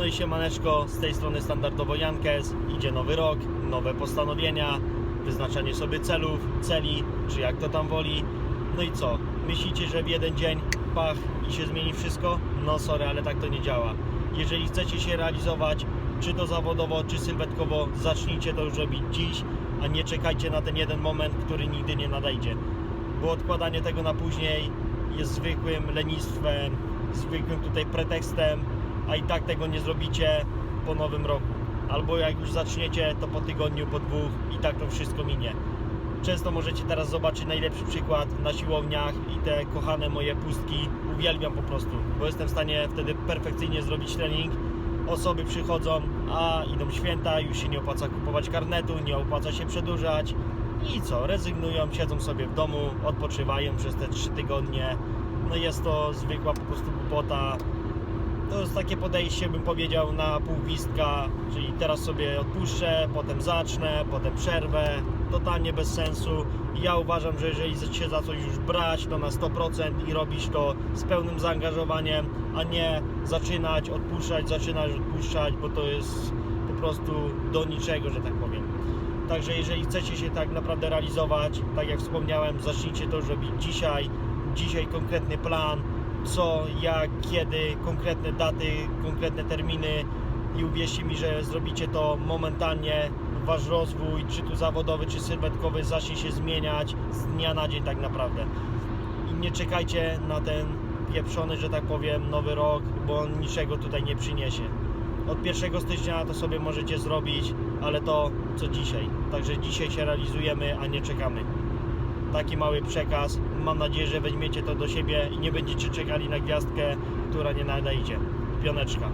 No i siemaneczko, z tej strony standardowo Jankes. Idzie nowy rok, nowe postanowienia, wyznaczanie sobie celów, celi, czy jak to tam woli. No i co? Myślicie, że w jeden dzień pach i się zmieni wszystko? No sorry, ale tak to nie działa. Jeżeli chcecie się realizować, czy to zawodowo, czy sylwetkowo, zacznijcie to już robić dziś, a nie czekajcie na ten jeden moment, który nigdy nie nadejdzie. Bo odkładanie tego na później jest zwykłym lenistwem, zwykłym tutaj pretekstem, a i tak tego nie zrobicie po nowym roku. Albo jak już zaczniecie, to po tygodniu, po dwóch i tak to wszystko minie. Często możecie teraz zobaczyć najlepszy przykład na siłowniach i te kochane moje pustki. Uwielbiam po prostu, bo jestem w stanie wtedy perfekcyjnie zrobić trening. Osoby przychodzą, a idą święta, już się nie opłaca kupować karnetu, nie opłaca się przedłużać. I co, rezygnują, siedzą sobie w domu, odpoczywają przez te 3 tygodnie. No jest to zwykła po prostu głupota. To jest takie podejście, bym powiedział, na pół gwizdka, czyli teraz sobie odpuszczę, potem zacznę, potem przerwę, totalnie bez sensu. Ja uważam, że jeżeli się za coś już brać, to na 100% i robić to z pełnym zaangażowaniem, a nie zaczynać, odpuszczać, zaczynać, odpuszczać, bo to jest po prostu do niczego, że tak powiem. Także jeżeli chcecie się tak naprawdę realizować, tak jak wspomniałem, zacznijcie to robić dzisiaj. Dzisiaj konkretny plan, co, jak, kiedy, konkretne daty, konkretne terminy i uwierzcie mi, że zrobicie to momentalnie. Wasz rozwój, czy tu zawodowy, czy sylwetkowy, zacznie się zmieniać z dnia na dzień tak naprawdę. I nie czekajcie na ten pieprzony, że tak powiem, nowy rok, bo on niczego tutaj nie przyniesie. Od 1 stycznia to sobie możecie zrobić, ale to co dzisiaj. Także dzisiaj się realizujemy, a nie czekamy. Taki mały przekaz. Mam nadzieję, że weźmiecie to do siebie i nie będziecie czekali na gwiazdkę, która nie nadejdzie. Pioneczka.